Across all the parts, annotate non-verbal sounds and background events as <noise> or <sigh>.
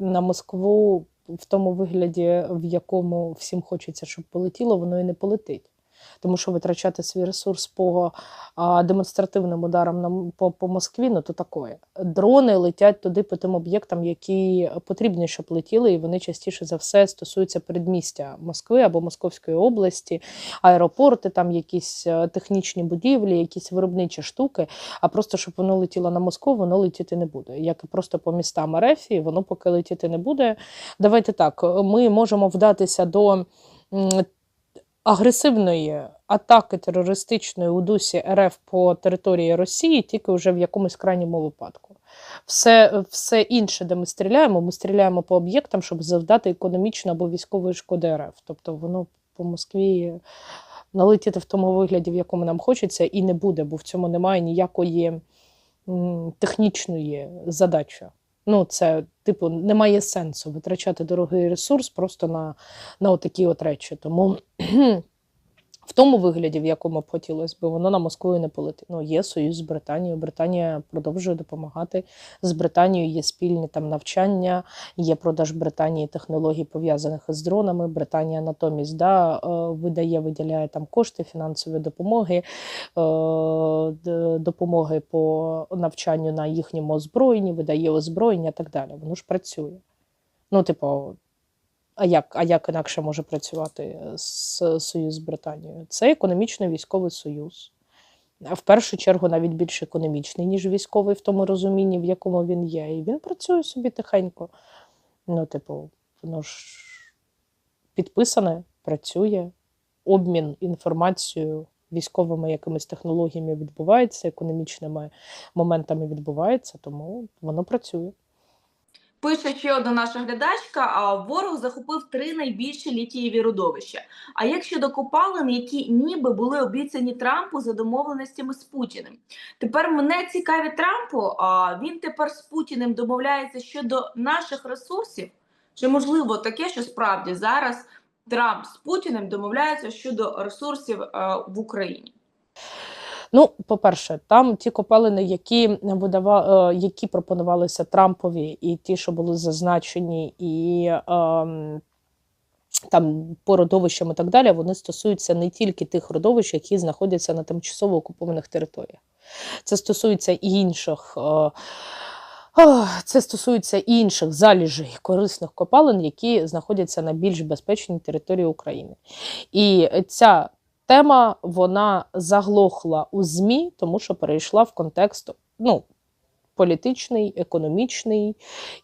на Москву в тому вигляді, в якому всім хочеться, щоб полетіло, воно і не полетить. Тому що витрачати свій ресурс по а, демонстративним ударам на, по, по Москві, ну то такое. Дрони летять туди по тим об'єктам, які потрібні, щоб летіли, і вони частіше за все стосуються передмістя Москви або Московської області, аеропорти, там якісь е, технічні будівлі, якісь виробничі штуки. А просто щоб воно летіло на Москву, воно летіти не буде. Як і просто по містам РФ, воно поки летіти не буде. Давайте так, ми можемо вдатися до. Агресивної атаки терористичної у дусі РФ по території Росії тільки вже в якомусь крайньому випадку. Все, все інше, де ми стріляємо, ми стріляємо по об'єктам, щоб завдати економічно або військової шкоди РФ. Тобто воно по Москві налетіти в тому вигляді, в якому нам хочеться, і не буде, бо в цьому немає ніякої технічної задачі. Ну, це, типу, немає сенсу витрачати дорогий ресурс просто на, на отакі от речі. Тому <clears throat> в тому вигляді, в якому б хотілося б, воно на Москву і не полетить. Ну, є союз з Британією. Британія продовжує допомагати. З Британією є спільні там навчання, є продаж Британії технологій пов'язаних із дронами. Британія натомість да, е, видає, виділяє там кошти фінансової допомоги, е, допомоги по навчанню на їхньому озброєнні, видає озброєння і так далі. Воно ж працює. Ну, типу, а як, а як інакше може працювати с- союз з Британією? Це економічний військовий союз. В першу чергу навіть більш економічний, ніж військовий, в тому розумінні, в якому він є. І він працює собі тихенько. Ну, типу, воно ж підписане, працює, обмін інформацією, військовими якимись технологіями відбувається, економічними моментами відбувається, тому воно працює. Пише ще одна наша глядачка: а ворог захопив три найбільші літієві родовища. А як щодо копалин, які ніби були обіцяні Трампу за домовленостями з Путіним? Тепер мене цікавить Трампу. А він тепер з Путіним домовляється щодо наших ресурсів? Чи можливо таке, що справді зараз Трамп з Путіним домовляється щодо ресурсів е, в Україні? Ну, по-перше, там ті копалини, які видава, е, які пропонувалися Трампові, і ті, що були зазначені, і ем, там по родовищам і так далі, вони стосуються не тільки тих родовищ, які знаходяться на тимчасово окупованих територіях. Це стосується і інших. е, Це стосується і інших заліжей корисних копалин, які знаходяться на більш безпечній території України. І ця тема вона заглохла у ЗМІ, тому що перейшла в контекст ну, політичний, економічний,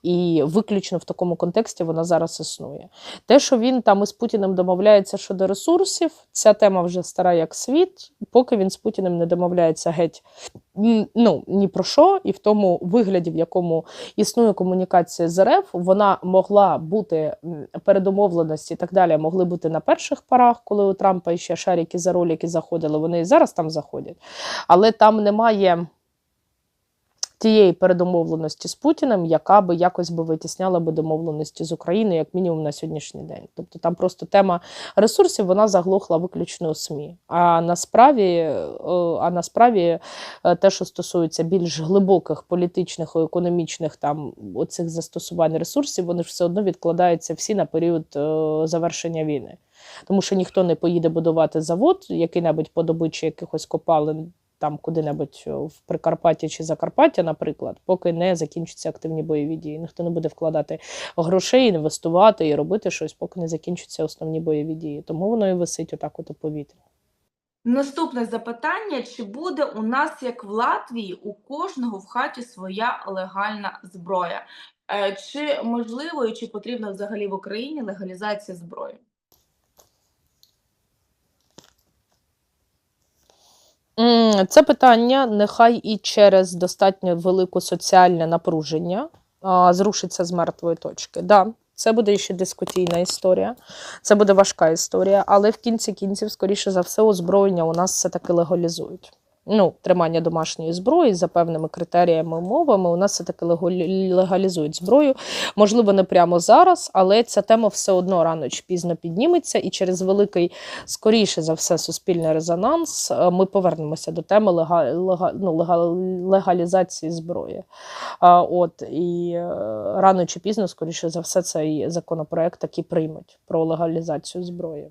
і виключно в такому контексті вона зараз існує. Те, що він там із Путіним домовляється щодо ресурсів, ця тема вже стара як світ, поки він з Путіним не домовляється геть ну, ні про що, і в тому вигляді, в якому існує комунікація з РФ, вона могла бути м, передомовленості і так далі, могли бути на перших порах, коли у Трампа ще шарики за ролики заходили. Вони і зараз там заходять, але там немає. Тієї передомовленості з Путіним, яка би якось би витісняла би домовленості з Україною, як мінімум на сьогоднішній день. Тобто там просто тема ресурсів вона заглохла виключно у СМІ. А насправді, е, а насправді е, те, що стосується більш глибоких політичних і економічних там оцих застосувань ресурсів, вони ж все одно відкладаються всі на період е, завершення війни. Тому що ніхто не поїде будувати завод, який-небудь по добичі якихось копалин там куди-небудь в Прикарпатті чи Закарпаття, наприклад, поки не закінчаться активні бойові дії. Ніхто не буде вкладати грошей, інвестувати і робити щось, поки не закінчаться основні бойові дії. Тому воно і висить отак от у повітрі. Наступне запитання: чи буде у нас, як в Латвії, у кожного в хаті своя легальна зброя? Е, Чи можливо і чи потрібна взагалі в Україні легалізація зброї? Це питання нехай і через достатньо велике соціальне напруження а, зрушиться з мертвої точки. Да, це буде ще дискутійна історія, це буде важка історія, але в кінці кінців, скоріше за все, озброєння у нас все-таки легалізують. Ну, тримання домашньої зброї за певними критеріями умовами. У нас все таки легалізують зброю. Можливо, не прямо зараз, але ця тема все одно рано чи пізно підніметься, і через великий, скоріше за все, суспільний резонанс е, ми повернемося до теми ну, лега, легалізації зброї. От і е, рано чи пізно, скоріше за все, цей законопроект таки приймуть про легалізацію зброї.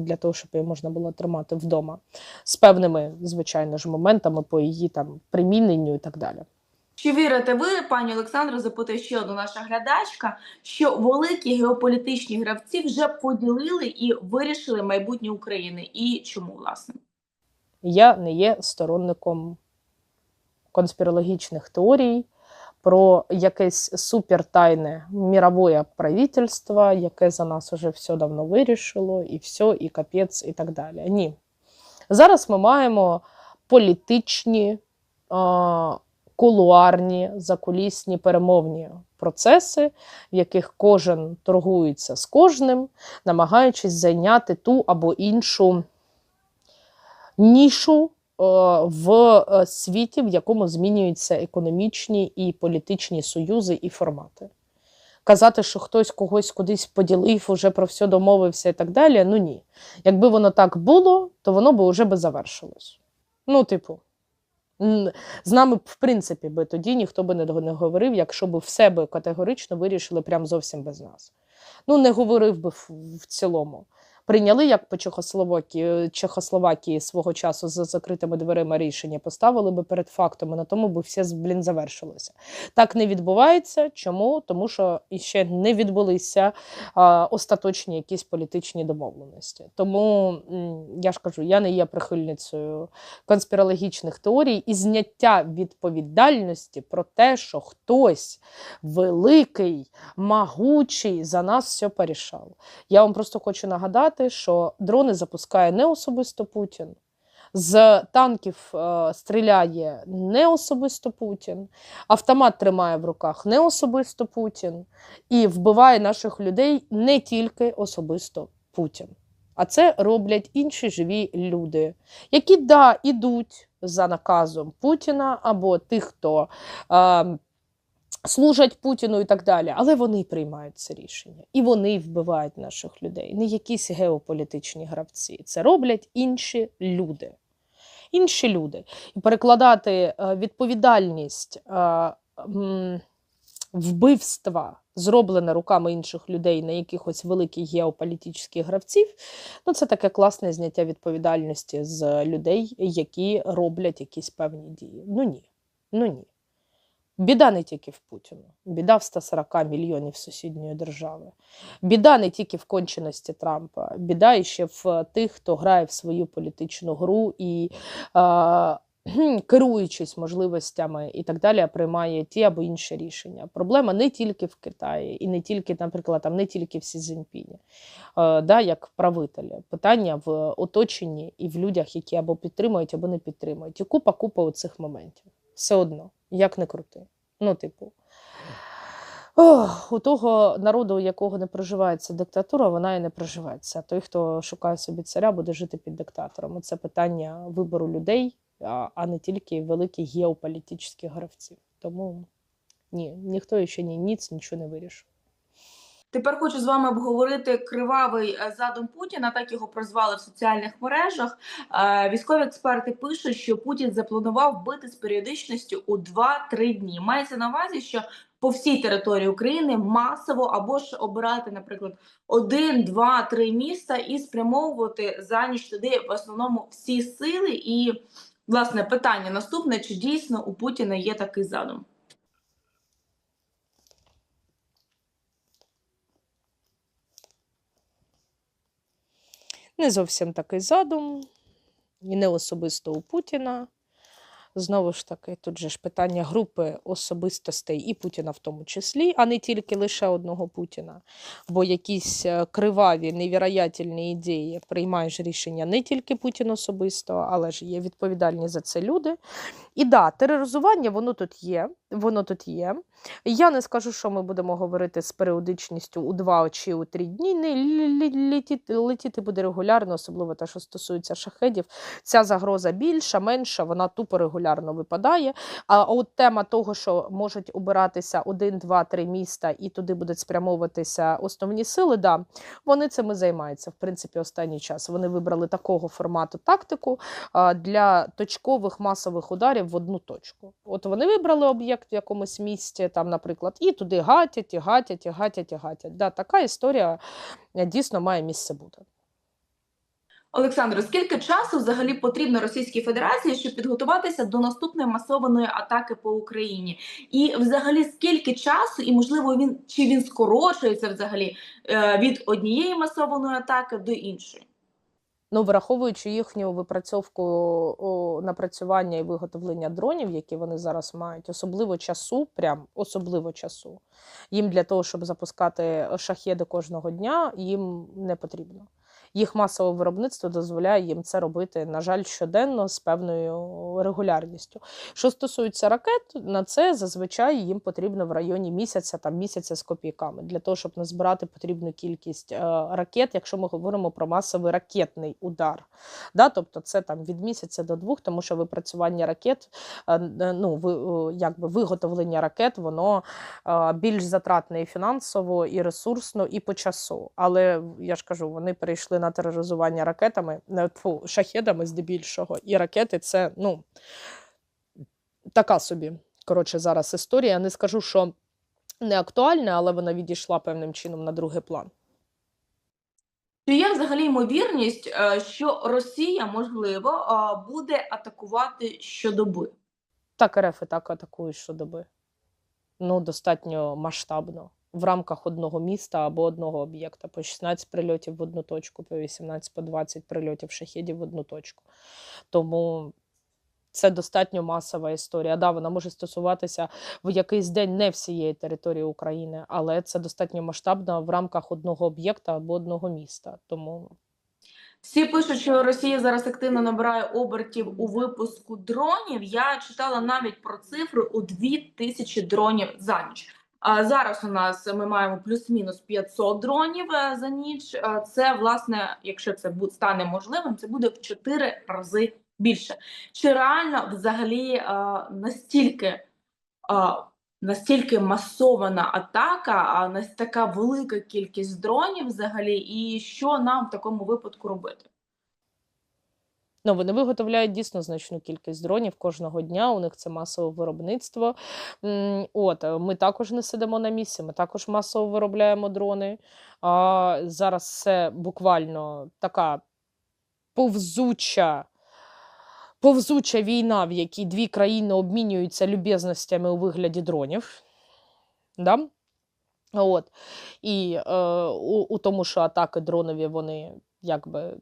Для того, щоб її можна було тримати вдома з певними, звичайно ж, моментами по її там приміненню і так далі. Чи вірите ви, пані Олександро, запитує ще одна наша глядачка, що великі геополітичні гравці вже поділили і вирішили майбутнє України? І чому власне? Я не є сторонником конспірологічних теорій про якесь супертайне мірове правительство, яке за нас уже все давно вирішило, і все, і капець, і так далі. Ні. Зараз ми маємо політичні, кулуарні, закулісні перемовні процеси, в яких кожен торгується з кожним, намагаючись зайняти ту або іншу нішу в е, світі, в якому змінюються економічні і політичні союзи і формати. Казати, що хтось когось кудись поділив, уже про все домовився і так далі. Ну ні. Якби воно так було, то воно би вже би завершилось. Ну, типу, з нами, в принципі, би тоді ніхто би не говорив, якщо б все би категорично вирішили прям зовсім без нас. Ну, не говорив би в цілому. Прийняли, як по Чехословакії, Чехословакії свого часу за закритими дверима рішення, поставили би перед фактом, і на тому би все блін завершилося. Так не відбувається. Чому? Тому що іще не відбулися а, остаточні якісь політичні домовленості. Тому я ж кажу, я не є прихильницею конспірологічних теорій і зняття відповідальності про те, що хтось великий, могучий за нас все порішав. Я вам просто хочу нагадати, що дрони запускає не особисто Путін. З танків е, стріляє не особисто Путін, автомат тримає в руках не особисто Путін і вбиває наших людей не тільки особисто Путін. А це роблять інші живі люди, які да, ідуть за наказом Путіна або тих, хто е, служать Путіну і так далі, але вони приймають це рішення і вони вбивають наших людей, не якісь геополітичні гравці. Це роблять інші люди. Інші люди. І перекладати е, відповідальність е, вбивства, зроблене руками інших людей на якихось великих геополітичних гравців, ну це таке класне зняття відповідальності з людей, які роблять якісь певні дії. Ну ні. Ну ні. Біда не тільки в Путіну, біда в 140 мільйонів сусідньої держави. Біда не тільки в конченості Трампа, біда іще в тих, хто грає в свою політичну гру і, е, керуючись можливостями і так далі, приймає ті або інші рішення. Проблема не тільки в Китаї, і не тільки, наприклад, там не тільки в Сі Цзіньпіні, е, да, як правителі. Питання в оточенні і в людях, які або підтримують, або не підтримують. І купа купа оцих моментів. Все одно, як не крути. Ну, типу, у того народу, у якого не проживається диктатура, вона і не проживеться. Той, хто шукає собі царя, буде жити під диктатором. Це питання вибору людей, а не тільки великих геополітичних гравців. Тому ні, ніхто ще ні ніц нічого не вирішив. Тепер хочу з вами обговорити кривавий е, задум Путіна. Так його прозвали в соціальних мережах. Е, Військові експерти пишуть, що Путін запланував бити з періодичністю у 2-3 дні. Мається на увазі, що по всій території України масово або ж обирати, наприклад, один, два, три міста і спрямовувати за ніч туди в основному всі сили. І власне питання наступне: чи дійсно у Путіна є такий задум? Не зовсім такий задум, і не особисто у Путіна. Знову ж таки, тут же ж питання групи особистостей і Путіна в тому числі, а не тільки лише одного Путіна. Бо якісь е, криваві, невіроятельні ідеї приймає ж рішення не тільки Путін особисто, але ж є відповідальні за це люди. І да, тероризування воно тут є. Воно тут є. Я не скажу, що ми будемо говорити з періодичністю у два чи у три дні. Не летіти, летіти буде регулярно, особливо те, що стосується шахедів. Ця загроза більша, менша, вона тупо регулярно випадає. А от тема того, що можуть обиратися один, два, три міста, і туди будуть спрямовуватися основні сили, да, вони цим і займаються. В принципі, останній час вони вибрали такого формату тактику для точкових масових ударів в одну точку. От вони вибрали об'єкт в якомусь місті, там, наприклад, і туди гатять, і гатять, і гатять, і гатять. Да, така історія дійсно має місце бути. Олександро, скільки часу взагалі потрібно Російській Федерації, щоб підготуватися до наступної масованої атаки по Україні? І взагалі скільки часу, і можливо він чи він скорочується взагалі е, від однієї масованої атаки до іншої? Ну, враховуючи їхню випрацьовку напрацювання і виготовлення дронів, які вони зараз мають, особливо часу, прям особливо часу, їм для того, щоб запускати шахеди кожного дня, їм не потрібно. Їх масове виробництво дозволяє їм це робити, на жаль, щоденно з певною регулярністю. Що стосується ракет, на це зазвичай їм потрібно в районі місяця, там місяця з копійками, для того, щоб назбирати потрібну кількість е, ракет, якщо ми говоримо про масовий ракетний удар. Да? Тобто це там від місяця до двох, тому що випрацювання ракет, е, е, ну, ви, якби виготовлення ракет, воно більш затратне і фінансово, і ресурсно, і по часу. Але я ж кажу, вони перейшли на тероризування ракетами, не, тьфу, шахедами здебільшого. І ракети це ну, така собі. Коротше, зараз історія. Не скажу, що не актуальна, але вона відійшла певним чином на другий план. Чи є взагалі ймовірність, е, що Росія можливо е, буде атакувати щодоби? Так, РФ і так атакують щодоби. Ну, достатньо масштабно. В рамках одного міста або одного об'єкта по 16 прильотів в одну точку, по 18, по 20 прильотів шахедів в одну точку. Тому це достатньо масова історія. Да, вона може стосуватися в якийсь день не всієї території України, але це достатньо масштабно в рамках одного об'єкта або одного міста. Тому Всі пишуть, що Росія зараз активно набирає обертів у випуску дронів. Я читала навіть про цифри у 2000 дронів за ніч. Зараз у нас ми маємо плюс-мінус 500 дронів е, за ніч. Е, Це власне, якщо це стане можливим, це буде в 4 рази більше. Чи реально взагалі е, настільки, настільки масована атака, а така велика кількість дронів взагалі, і що нам в такому випадку робити? Ну, вони виготовляють дійсно значну кількість дронів кожного дня. У них це масове виробництво. От е, ми також не сидимо на місці. Ми також масово виробляємо дрони. А зараз це буквально така повзуча. Повзуча війна, в якій дві країни обмінюються люб'язностями у вигляді дронів. Да? От. І е, у, у тому, що атаки дронові вони якби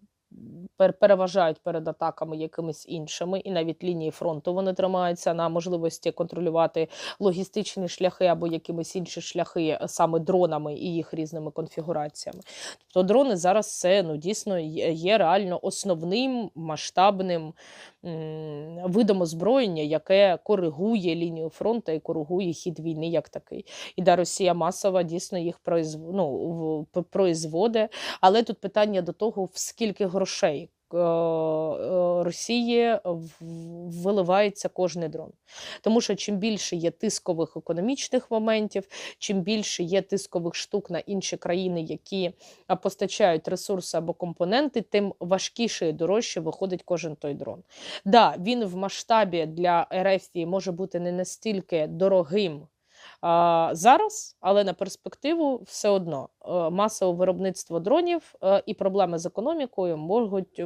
переважають перед атаками якимись іншими, і навіть лінії фронту вони тримаються на можливості контролювати логістичні шляхи або якимись інші шляхи е, саме дронами і їх різними конфігураціями. Тобто дрони зараз це ну, дійсно є реально основним масштабним видом озброєння, яке коригує лінію фронту і коригує хід війни як такий. І да, Росія масово дійсно їх произв... ну, производить. Але тут питання до того, в скільки грошей е, е, Росії виливається кожний дрон. Тому що чим більше є тискових економічних моментів, чим більше є тискових штук на інші країни, які постачають ресурси або компоненти, тим важкіше і дорожче виходить кожен той дрон. Да, він в масштабі для РФ може бути не настільки дорогим. А, Зараз, але на перспективу все одно е, масове виробництво дронів е, і проблеми з економікою можуть,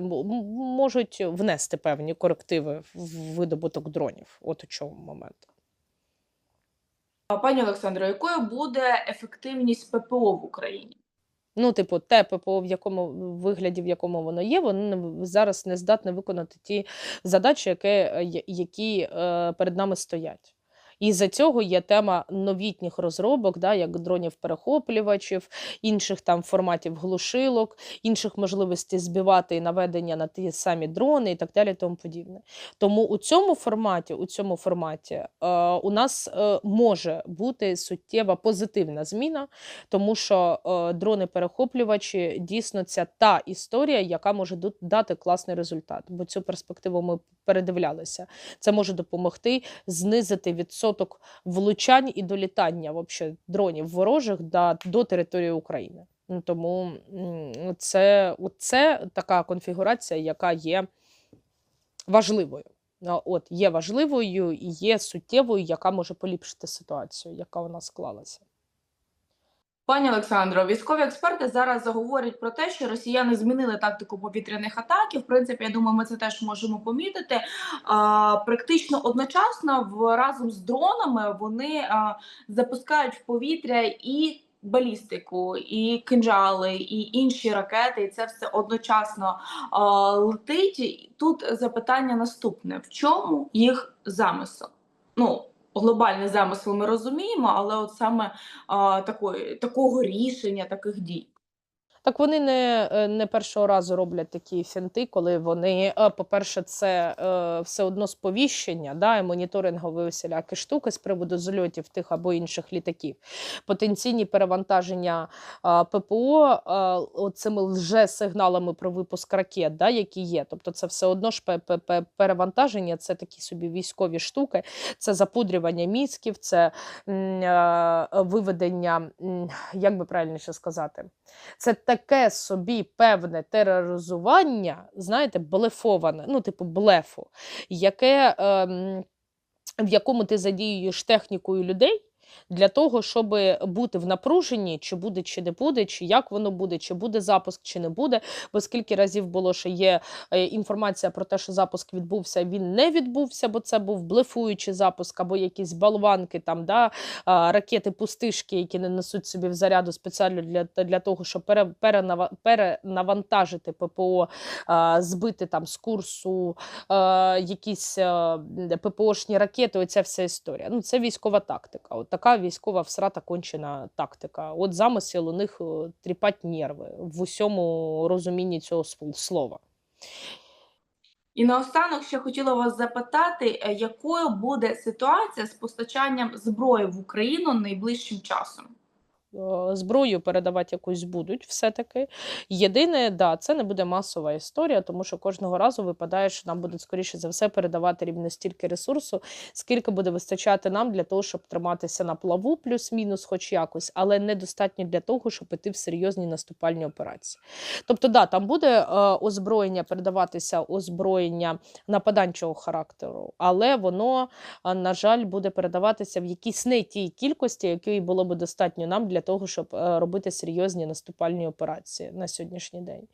можуть внести певні корективи в видобуток дронів. От у чому момент. Пані Олександро, якою буде ефективність ППО в Україні? Ну, типу, те ППО, в якому вигляді, в якому воно є, воно зараз не здатне виконати ті задачі, е, які е, перед нами стоять. І за цього є тема новітніх розробок, да, як дронів-перехоплювачів, інших там форматів глушилок, інших можливостей збивати наведення на ті самі дрони і так далі. Тому подібне. Тому у цьому форматі, у цьому форматі е, у нас е, може бути суттєва позитивна зміна, тому що е, дрони-перехоплювачі дійсно це та історія, яка може дати класний результат. Бо цю перспективу ми передивлялися. Це може допомогти знизити відсоток влучань і долітання вообще дронів ворожих до, до території України. Ну, Тому це, це така конфігурація, яка є важливою. От є важливою і є суттєвою, яка може поліпшити ситуацію, яка у нас склалася. Пані Олександро, військові експерти зараз заговорять про те, що росіяни змінили тактику повітряних атак. В принципі, я думаю, ми це теж можемо помітити. А, практично одночасно в разом з дронами вони а, запускають в повітря і балістику, і кинжали, і інші ракети, і це все одночасно а, летить. Тут запитання наступне: в чому їх замисел? Ну, глобальний замисел ми розуміємо, але от саме а, такої, такого рішення, таких дій. Так вони не, е, не першого разу роблять такі фінти, коли вони, е, по-перше, це е, все одно сповіщення, да, і моніторингові усілякі штуки з приводу зольотів тих або інших літаків. Потенційні перевантаження ППО цими лже-сигналами про випуск ракет, да, які є. Тобто це все одно ж пе- пе- пе- перевантаження, це такі собі військові штуки, це запудрювання мізків, це виведення, як би правильніше сказати, це таке собі певне тероризування, знаєте, блефоване, ну, типу блефу, яке, е, в якому ти задіюєш технікою людей. Для того, щоб бути в напруженні, чи буде, чи не буде, чи як воно буде, чи буде запуск, чи не буде. Бо скільки разів було, що є е, інформація про те, що запуск відбувся, він не відбувся, бо це був блефуючий запуск, або якісь болванки, там, да, ракети пустишки, які не несуть собі в заряду спеціально для, для того, щоб пере, перенавантажити ППО, збити там з курсу якісь ППОшні ракети. Оця вся історія. Ну, це військова тактика. От така військова всрата кончена тактика. От замисел у них е, тріпать нерви в усьому розумінні цього сл- слова. І наостанок ще хотіла вас запитати, е, якою буде ситуація з постачанням зброї в Україну найближчим часом? Е, Зброю передавати якусь будуть все-таки. Єдине, да, це не буде масова історія, тому що кожного разу випадає, що нам будуть скоріше за все передавати рівно стільки ресурсу, скільки буде вистачати нам для того, щоб триматися на плаву, плюс-мінус, хоч якось, але недостатньо для того, щоб іти в серйозні наступальні операції. Тобто, да, там буде е, озброєння, передаватися озброєння нападанчого характеру, але воно, на жаль, буде передаватися в якійсь не тій кількості, якої було би достатньо нам для того, щоб е, робити серйозні наступальні операції на сьогоднішній день.